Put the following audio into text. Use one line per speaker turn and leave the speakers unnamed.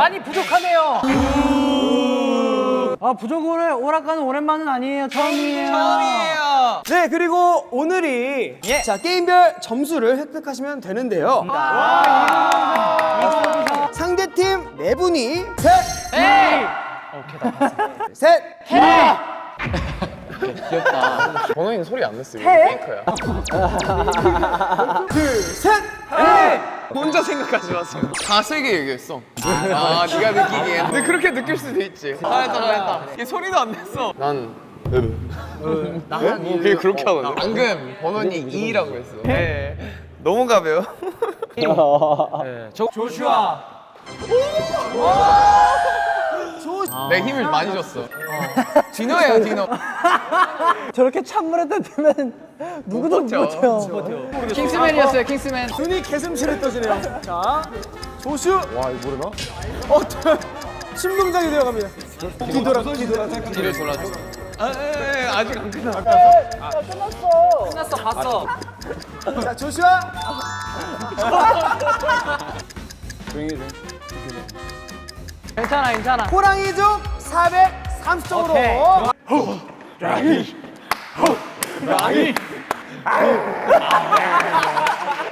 많이 부족하네요. 아 부족을 오락가는 오랜만은 아니에요. 처음이에요.
처음이에요.
네, 그리고 오늘이
예.
자 게임별 점수를 획득하시면 되는데요. 상대팀 네 분이 셋,
에이!
셋,
번호인 소리 안 냈어. 이거 페이커야.
둘, 셋.
혼자 생각하지 마세요. 다 세게 얘기했어. 아, 네가 느끼기엔. 근데 그렇게 느낄 수도 있지. 잘했다, 잘했다. 얘 소리도 안 냈어. 난. 나는 뭐 그게 그렇게 하거든. 방금 번호니 2라고 했어. 네. 너무 가벼워.
조슈아.
내 힘을 많이 줬어. 디노예요, 디노.
저렇게 찬물에다 대면 누구도 못 버텨요.
킹스맨이었어요. 킹스맨.
눈이 개슴츠레 떠지네요. 자, 조슈. 와, 이거 모르나? 어, 심동장이 되어갑니다. 뒤돌아, 뒤돌아.
뒤를 돌아줘. 아, 에, 에, 아직 안 끝나.
끝났어. 봤어.
자, 조슈아.
괜찮아. 괜찮아.
호랑이족 430점으로.